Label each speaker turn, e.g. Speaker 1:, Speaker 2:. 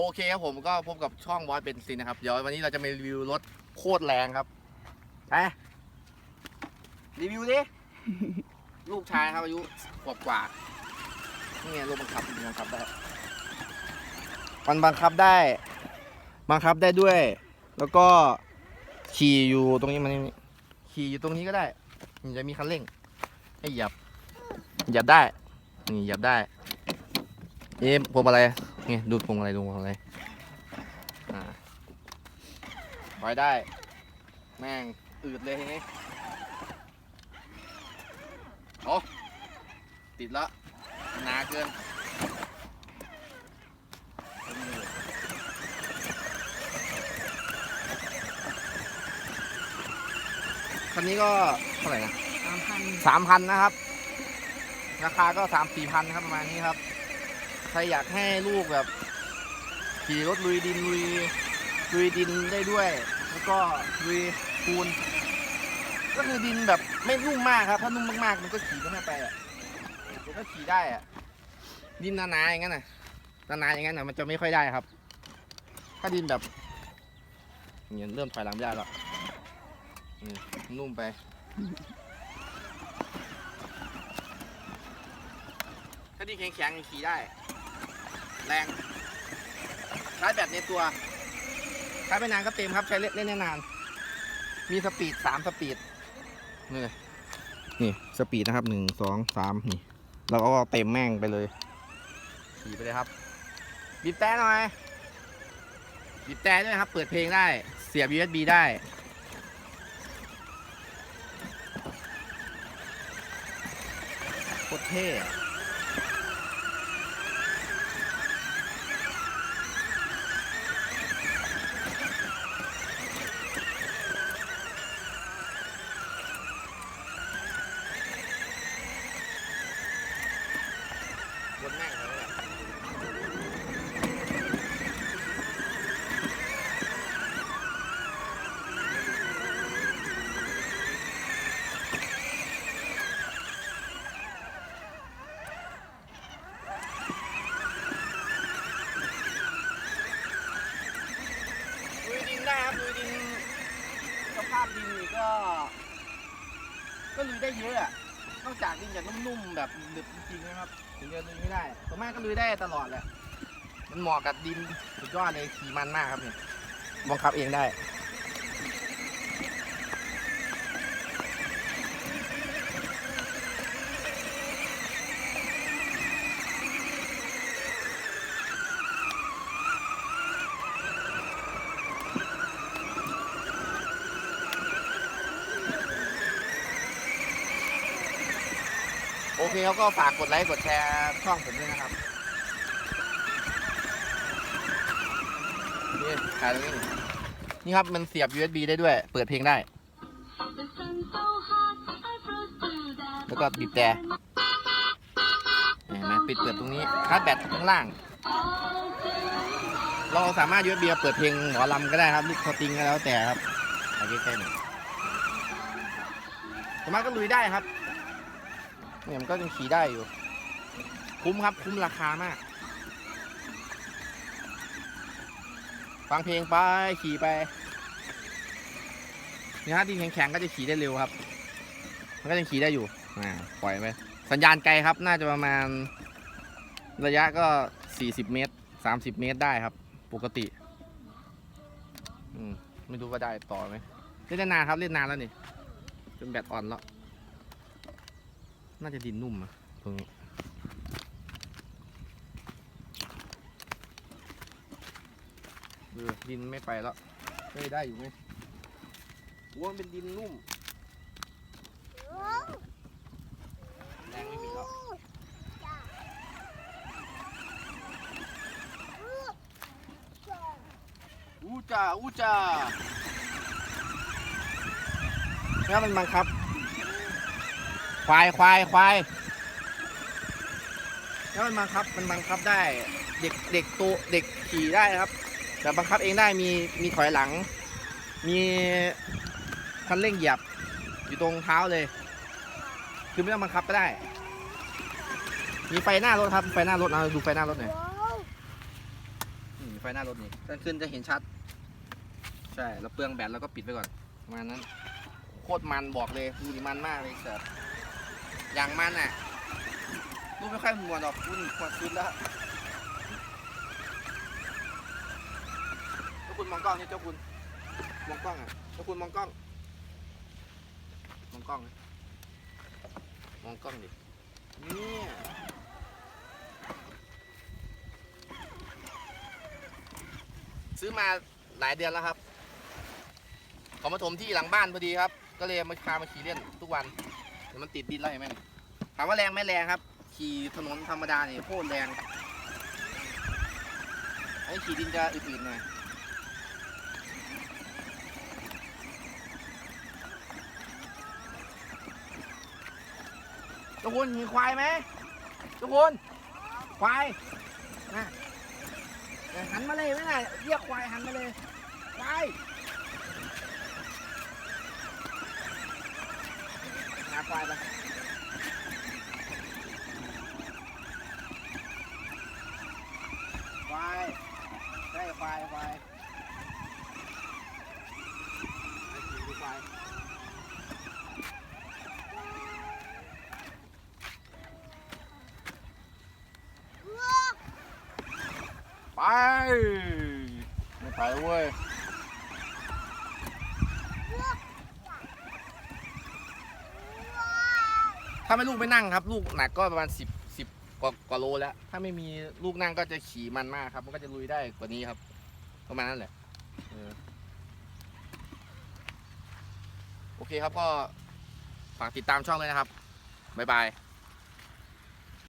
Speaker 1: โอเคครับผมก็พบกับช่องบอสเบนซินนะครับ เดี๋ยววันนี้เราจะมารีวิวรถโคตรแรงครับไปรีวิวดิ ลูกชายครับอายุขวบกว่า นี่ไงรถบังคับมันบังคับได้มันบังคับได้ บังคับได้ด้วย แล้วก็ขี่อยู่ตรงนี้มันนี่ขี่อยู่ตรงนี้ก็ได้มันจะมีคันเร่ง ให้เหยียบ เหยียบได้ นี่เหยียบได้ เอ๊ะพวงมาลั ยนี่ดูพวงมาลัยดูพวงมาลัยอ่าปล่อยได้ แม่งอืดเลยทีนี้โอ้ติดแล้วหนาเกินคันนี้ก็เท่าไหร่นะ
Speaker 2: สามพัน
Speaker 1: สามพันนะครับ ราคาก็สามสี่พันครับประมาณนี้ครับ ใครอยากให้ลูกแบบ ขี่รถลุยดินลุยลุยดินได้ด้วย แล้วก็ลุยปูน ก็คือดินแบบไม่นุ่มมากครับถ้านุ่มมากๆ มันก็ขี่ไม่ได้ไปอะมันก็ขี่ได้อะดินหนาๆอย่างนั้นน่ะหนาๆอย่างนั้นน่ะมันจะไม่ค่อยได้ครับ ถ้าดินแบบเนี่ยเริ่มถอยหลังไม่ได้แล้วนุ่มไปถ้าดินแข็งๆขี่ได้ แรงชาร์จแบตในตัวใช้ไปนานก็เต็มครับใช้เล่นเล่นได้นาน มีสปีดสามสปีดนี่เลยนี่สปีดนะครับหนึ่งสองสามนี่เราก็เต็มแม่งไปเลย ขี่ไปเลยครับบีบแต่หน่อยบีบแต่ด้วยครับ เปิดเพลงได้เสียบ USB ได้โคตรเท่อะ บนแม่งเลยอะลุยดินได้ครับลุยดินสภาพดินนี่ก็ ก็ลุยได้เยอะอะนอกจากดินจะนุ่มๆแบบหนึบจริงๆนะครับถึงจะลุยไม่ได้ตัวแม่ก็ลุยได้ตลอดแหละมันเหมาะกับดินสุดยอดเลยขี่มันมากครับเนี่ยบังคับเองได้ เคเขาก็ฝากกดไลค์กดแชร์ช่องผมด้วยนะครับนี่ขายตรงนี้นี่ครับมันเสียบ USB ได้ด้วย เปิดเพลงได้ แล้วก็บีบแต่เห็นไหมปิดเปิดตรงนี้ชาร์จแบตข้างล่าง เราสามารถ USB เปิดเพลงหมอลำก็ได้ครับลูกสตริงก็แล้วแต่ครับเอาใกล้ๆหน่อยสามารถก็ลุยได้ครับ เนี่ยมันก็ยังขี่ได้อยู่ คุ้มครับคุ้มราคามาก ฟังเพลงไปขี่ไปเนี่ยฮะดินแข็งๆก็จะขี่ได้เร็วครับ มันก็ยังขี่ได้อยู่อ่าปล่อยไปสัญญาณไกลครับน่าจะประมาณ ระยะก็ 40 เมตร 30 เมตรได้ครับ ปกติอืมไม่รู้ว่าได้ต่อไหมเล่นนานครับเล่นนานแล้วนี่จนแบตอ่อนแล้ว น่าจะดินนุ่มอะตรงนี้เออดินไม่ไปแล้วเฮ้ยได้อยู่ไหมว่ามันเป็นดินนุ่มแรงไม่มีแล้วอู้จ้าอู้จ้าแล้วมันบังคับ ควายควายควายแล้วมันบังคับมันบังคับได้ เด็กเด็กตัวเด็กขี่ได้ครับ แต่บังคับเองได้มีมีถอยหลัง มีคันเร่งเหยียบอยู่ตรงเท้าเลย คือไม่ต้องบังคับก็ได้ มีไฟหน้ารถครับไฟหน้ารถนะดูไฟหน้ารถหน่อย
Speaker 3: ว้าว
Speaker 1: นี่ไฟหน้ารถนี่ตอนขึ้นจะเห็นชัด ใช่เราเปลืองแบตแล้วก็ปิดไปก่อนประมาณนั้น โคตรมันบอกเลยดูดิมันมากเลยเสิร์ฟ อย่างมันอะรูปไม่ค่อยมวนหรอกคุณควรขึ้นแล้วเจ้าคุณมองกล้องนี่เจ้าคุณมองกล้องอะเจ้าคุณมองกล้อง มองกล้องนะมองกล้องดิเนี่ยซื้อมาหลายเดือนแล้วครับ เขามาถมที่หลังบ้านพอดีครับ ก็เลยมาพามาขี่เล่นทุกวัน มันติดดินแล้วเห็นไหมถามว่าแรงไหม่แรงครับ ขี่ถนนธรรมดาเนี่ยโคตรแรงไอ้ขี่ดินจะอืดๆหน่อยทุกคนมีควายไหมทุกคนควายนะหันมาเลยไม่ได้เรียกควายหันมาเลยควาย หา ควายไปควายได้ควายควายไอ้ขี่ดูควายไป ไม่ไปแล้วเว้ย ถ้าไม่ลูกไม่นั่งครับ ลูกหนักก็ประมาณสิบสิบกว่ากว่าโลแล้ว ถ้าไม่มีลูกนั่งก็จะขี่มันมากครับ มันก็จะลุยได้กว่านี้ครับ ประมาณนั้นแหละเออโอเคครับก็ฝากติดตามช่องเลยนะครับ บ๊ายบาย